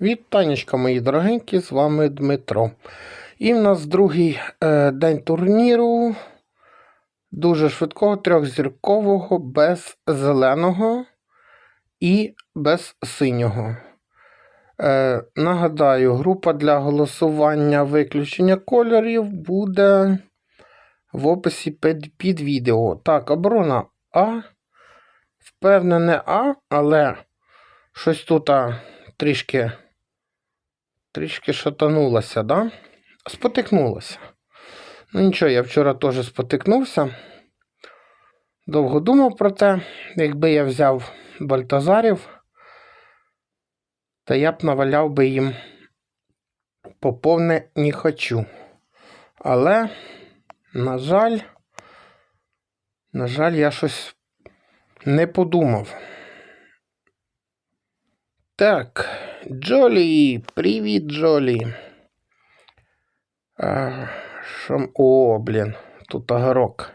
Вітанечка, мої дорогенькі, з вами Дмитро. І в нас другий е, день турніру. Дуже швидкого, трьохзіркового, без зеленого і без синього. Е, нагадаю, група для голосування виключення кольорів буде в описі під, під відео. Так, оборона А. Впевнене А, але щось тут а, трішки трішки шатанулася, да? Спотикнулася. Ну нічого, я вчора теж спотикнувся. Довго думав про те, якби я взяв бальтазарів, то я б наваляв би їм поповне не хочу. Але, на жаль, на жаль, я щось не подумав. Так, Джолі, привіт, Джолі. А, шо... О, блін, тут огірок.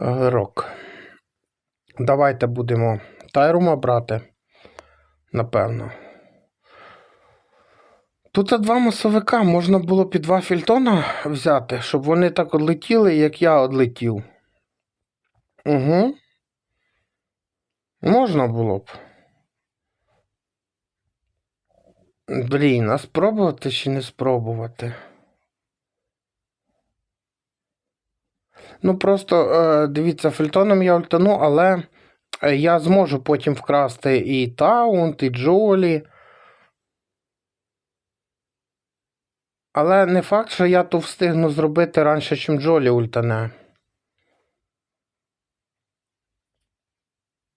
Огірок. Давайте будемо Тайрума брати. Напевно. Тут два масовика можна було під два фільтона взяти, щоб вони так одлетіли, як я одлетів. Угу. Можна було б. Блін, а спробувати чи не спробувати? Ну, просто е, дивіться, фельтоном я ультану, але е, я зможу потім вкрасти і Таунт, і Джолі. Але не факт, що я то встигну зробити раніше, ніж Джолі ультане.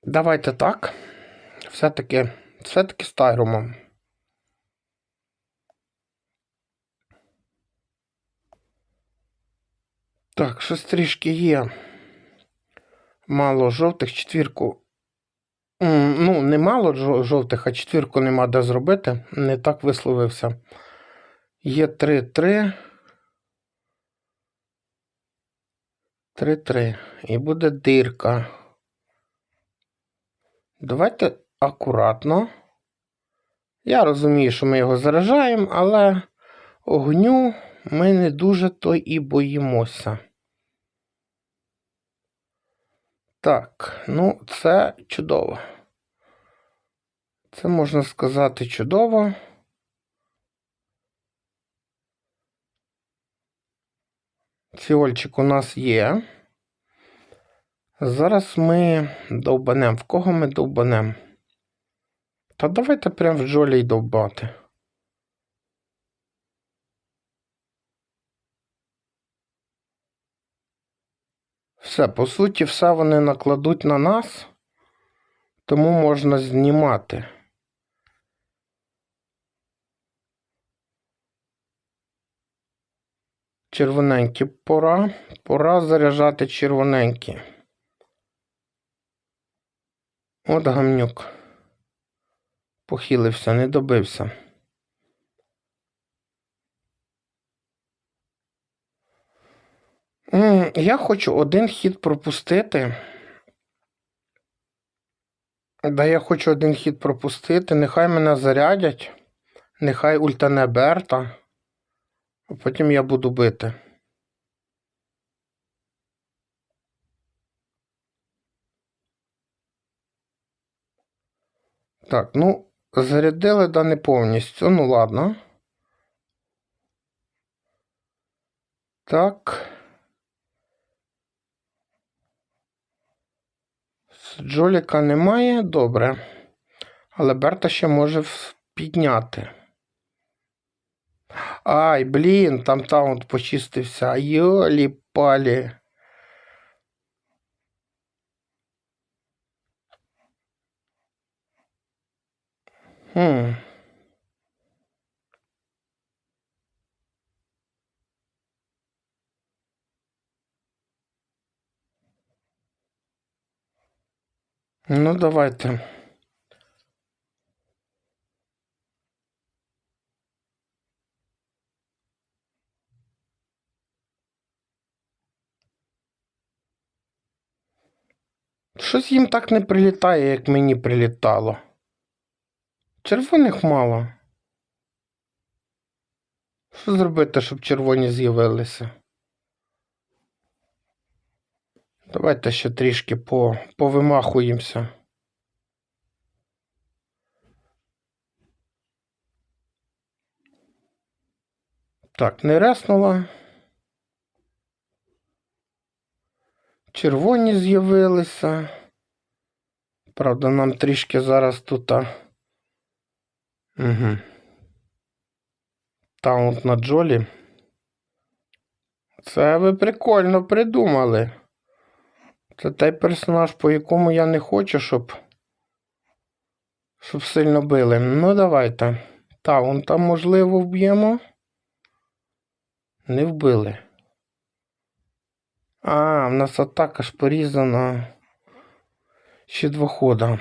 Давайте так. Все-таки все-таки з Тайрумом. Так, щось трішки є. Мало жовтих, четвірку. Ну, не мало жовтих, а четвірку нема де зробити. Не так висловився. Є 3-3. 3-3. І буде дирка. Давайте акуратно. Я розумію, що ми його заражаємо, але огню ми не дуже то і боїмося. Так, ну, це чудово. Це можна сказати чудово. Фіольчик у нас є. Зараз ми довбанем. В кого ми довбанем? Та давайте прямо в Джолі й довбати. Все, по суті, все вони накладуть на нас, тому можна знімати. Червоненькі пора. Пора заряджати червоненькі. От гамнюк. Похилився, не добився. Я хочу один хід пропустити. Да, я хочу один хід пропустити. Нехай мене зарядять. Нехай ультане Берта. А потім я буду бити. Так, ну, зарядили, да не повністю. Ну, ладно. Так. Джоліка немає, добре. Але Берта ще може підняти. Ай, блін, там таунт почистився. Йолі палі. Хм. Ну, давайте. Щось їм так не прилітає, як мені прилітало. Червоних мало. Що зробити, щоб червоні з'явилися? Давайте ще трішки по, повимахуємося. Так, не реснула. Червоні з'явилися. Правда, нам трішки зараз тут. Угу. Таунт на Джолі. Це ви прикольно придумали. Це той персонаж, по якому я не хочу, щоб. Щоб сильно били. Ну, давайте. Та, вон там, можливо, вб'ємо. Не вбили. А, в нас атака ж порізана. Ще два хода.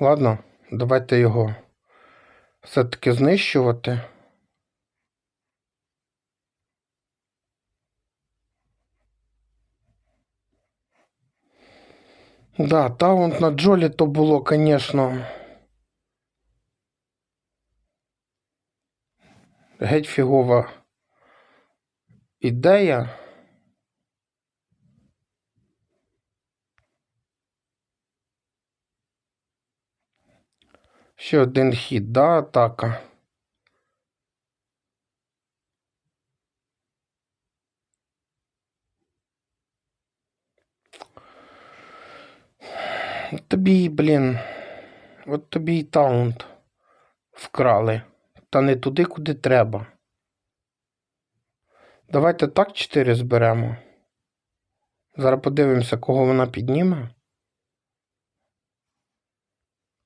Ладно, давайте його все-таки знищувати. Да, таунт на Джолі то було, звісно. Геть фігова ідея. Ще один хід, да, атака. Тобі, блін, от тобі і таунт вкрали. Та не туди, куди треба. Давайте так 4 зберемо. Зараз подивимося, кого вона підніме.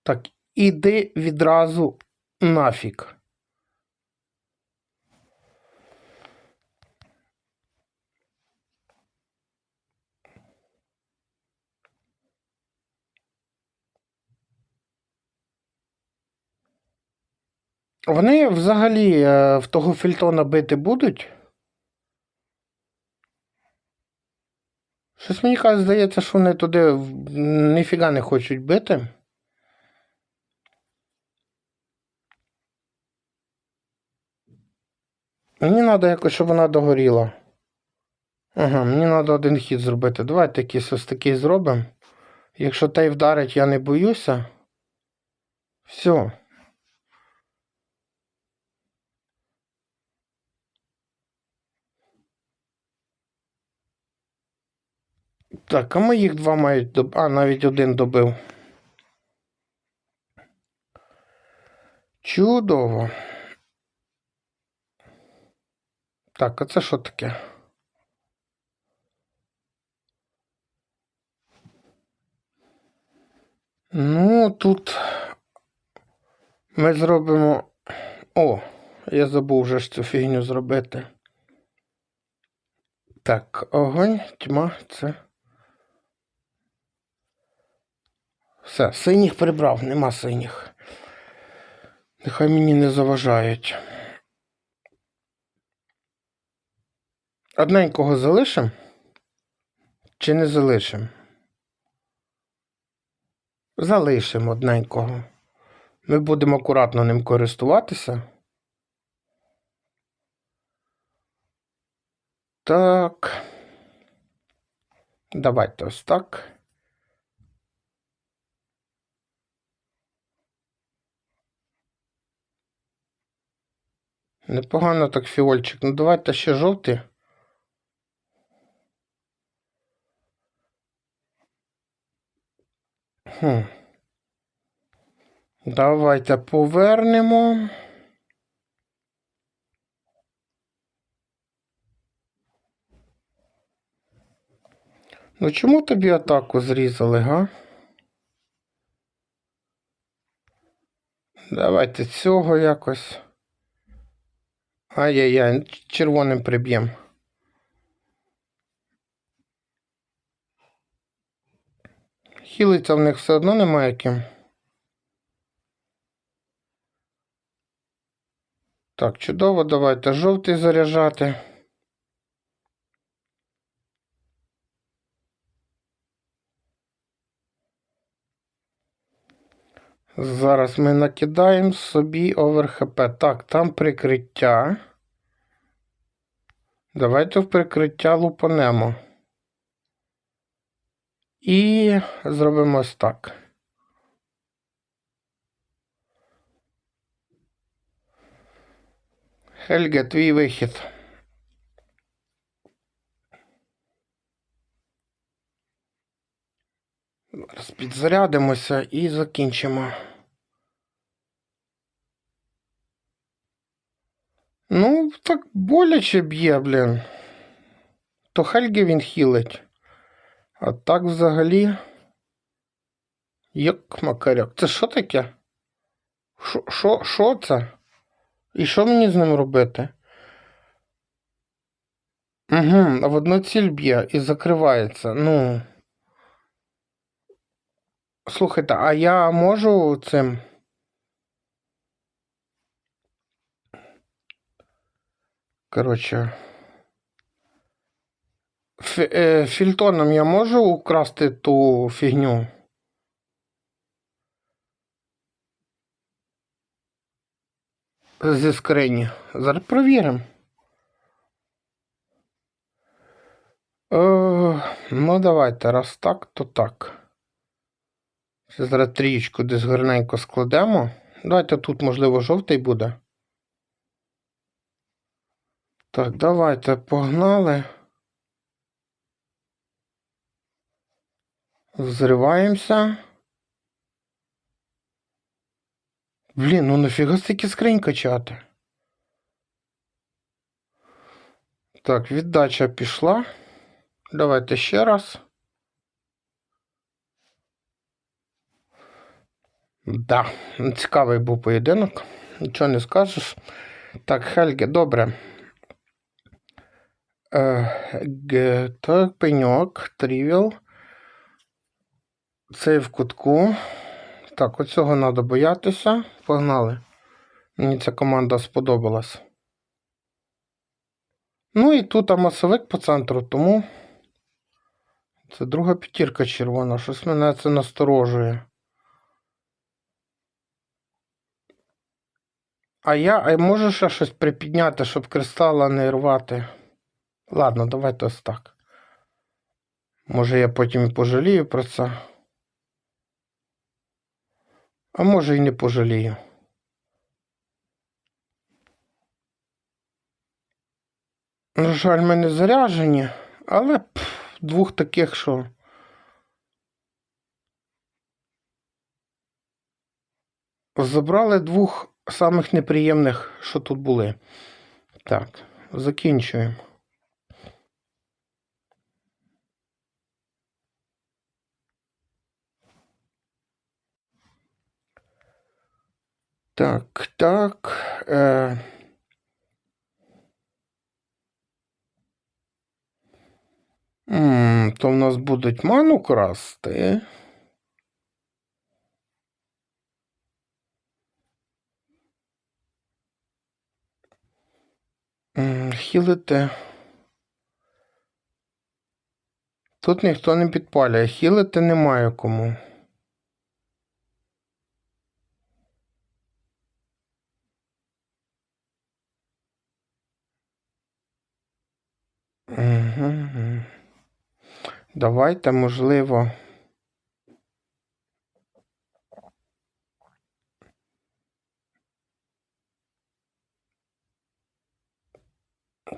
Так, іди відразу нафіг. Вони взагалі е, в того фільтона бити будуть? Щось мені здається, що вони туди ніфіга не хочуть бити. Мені треба якось, щоб вона догоріла. Ага, мені треба один хід зробити. Давайте якийсь ось такий зробимо. Якщо той вдарить, я не боюся. Все. Так, а моїх два мають доб... А, навіть один добив. Чудово. Так, а це що таке? Ну, тут ми зробимо. О, я забув вже ж цю фігню зробити. Так, огонь, тьма, це. Все, синіх прибрав, нема синіх. Нехай мені не заважають. Одненького залишимо? Чи не залишимо? Залишимо одненького. Ми будемо акуратно ним користуватися. Так. Давайте ось так. Непогано так фіольчик. Ну давайте ще жовтий. Хм. Давайте повернемо. Ну чому тобі атаку зрізали, га? Давайте цього якось. Ай-яй-яй, червоним приб'єм. Хілиться в них все одно немає ким. Так, чудово, давайте жовтий заряджати. Зараз ми накидаємо собі оверхп. Так, там прикриття. Давайте в прикриття лупанемо. І зробимо ось так. Хельге, твій вихід. Зараз підзарядимося і закінчимо. Ну, так боляче б'є, блін. То Хельги він хілить. А так взагалі. Як макаряк. Це що таке? Що, що, це? І що мені з ним робити? Угу, а в одну ціль б'є і закривається. Ну. Слухайте, а я можу цим. Коротше. Е, фільтоном я можу украсти ту фігню? Зі скрині. Зараз провіримо. Е, ну, давайте, раз так, то так. Зараз трієчку десь гарненько складемо. Давайте тут, можливо, жовтий буде. Так, давайте погнали. Взриваємося. Блін, ну нафіга стільки скринь качати. Так, віддача пішла. Давайте ще раз. Да, цікавий був поєдинок. Нічого не скажеш. Так, Хельге, добре. Е, так, пеньок, трівіл. Цей в кутку. Так, оцього треба боятися. Погнали. Мені ця команда сподобалась. Ну і тут масовик по центру, тому це друга п'ятірка червона. Щось мене це насторожує. А я а можу ще щось припідняти, щоб кристала не рвати. Ладно, давайте ось так. Може я потім і пожалію про це. А може і не пожалію. На жаль, ми не заряжені, але пф, двох таких, що. Забрали двох самих неприємних, що тут були. Так, закінчуємо. Так, так. Е... М, То в нас будуть ману красти. М, Хілити. Тут ніхто не підпалює. Хілити немає кому. Угу. Давайте, можливо.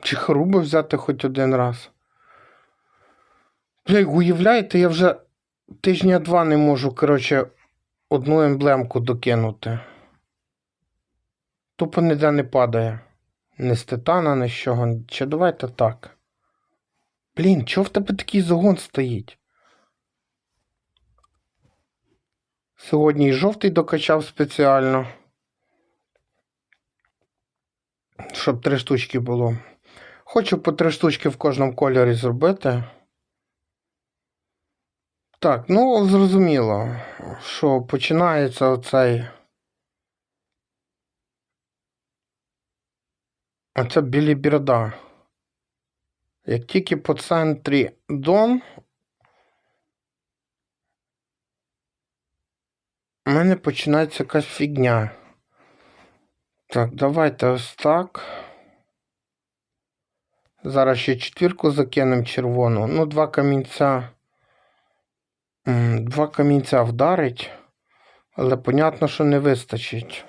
Чи хрубу взяти хоч один раз? Бля, уявляєте, я вже тижня два не можу, коротше, одну емблемку докинути. Тупо ніде не падає. Ні з титана, ні з чого. Чи давайте так. Блін, чого в тебе такий загон стоїть? Сьогодні і жовтий докачав спеціально. Щоб три штучки було. Хочу по три штучки в кожному кольорі зробити. Так, ну зрозуміло, що починається оцей. Оце білі бірда. Як тільки по центрі Дон. У мене починається якась фігня. Так, давайте ось так. Зараз ще четвірку закинемо червону. Ну, два камінця. Два камінця вдарить, але понятно, що не вистачить.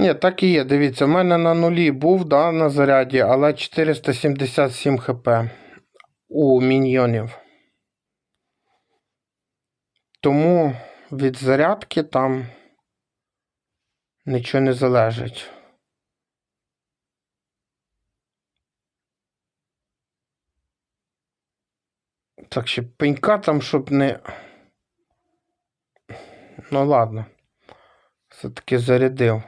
Ні, так і є. Дивіться, в мене на нулі був да, на заряді, але 477 хп у міньйонів. Тому від зарядки там нічого не залежить. Так, ще пенька там, щоб не. Ну ладно. Все-таки зарядив.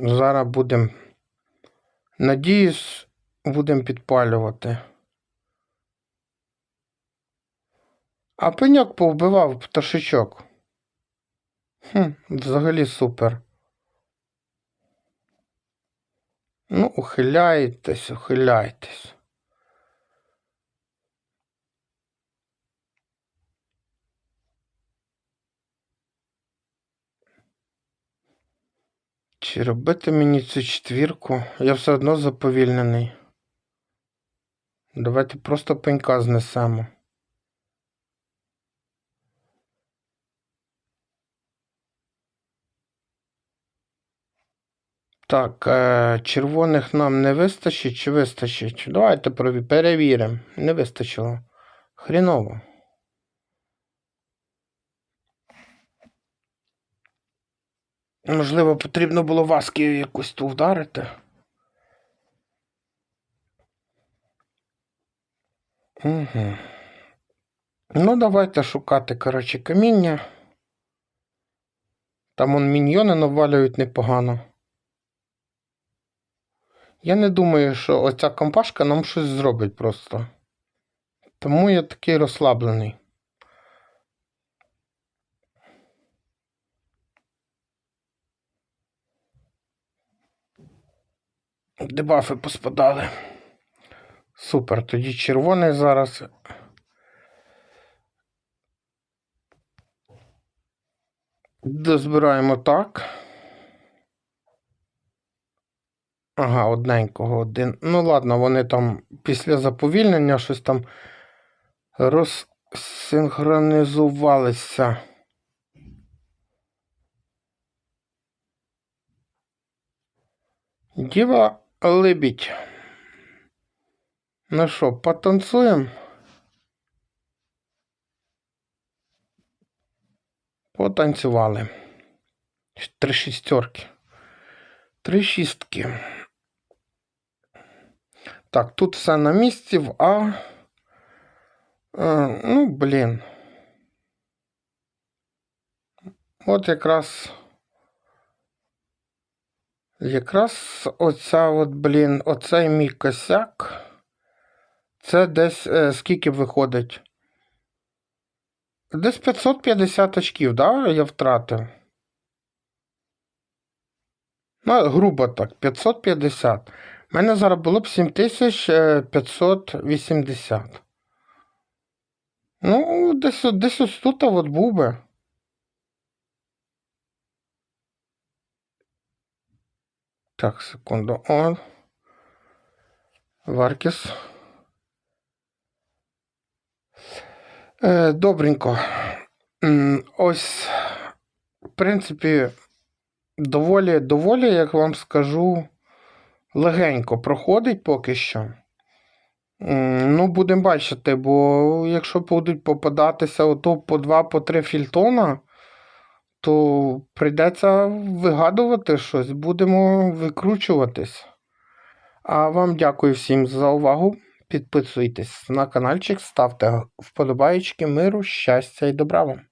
Зараз будемо. Надіюсь, будемо підпалювати. А пеньок повбивав пташечок. Хм, взагалі супер. Ну, ухиляйтесь, ухиляйтесь. Чи робити мені цю четвірку? Я все одно заповільнений. Давайте просто пенька знесемо. Так, е, червоних нам не вистачить чи вистачить? Давайте перевіримо. Не вистачило. Хріново. Можливо, потрібно було васки якусь ту вдарити. Угу. Ну, давайте шукати, коротше, каміння. Там он міньйони навалюють непогано. Я не думаю, що оця компашка нам щось зробить просто. Тому я такий розслаблений. Дебафи поспадали. Супер, тоді червоний зараз. Дозбираємо так. Ага, одненького один. Ну, ладно, вони там після заповільнення щось там розсинхронізувалися. Діва либідь. Ну що, потанцуємо? Потанцювали. Три шістерки. Три шістки. Так, тут все на місці А. Е, ну, блін. От якраз. Якраз оця от, блін, оцей мій косяк. Це десь е, скільки виходить? Десь 550 очків, да, я втратив. Ну, грубо так, 550. У мене зараз було б е, 7580. Ну, десь, десь тут от був би. Так, секунду. О. Варкіс. Е, добренько. Ось, в принципі, доволі, доволі, як вам скажу, легенько проходить поки що. Ну, будемо бачити, бо якщо будуть попадатися ото по 2-3 фільтона, то прийдеться вигадувати щось, будемо викручуватись. А вам дякую всім за увагу. Підписуйтесь на каналчик, ставте вподобайки, миру, щастя і добра вам.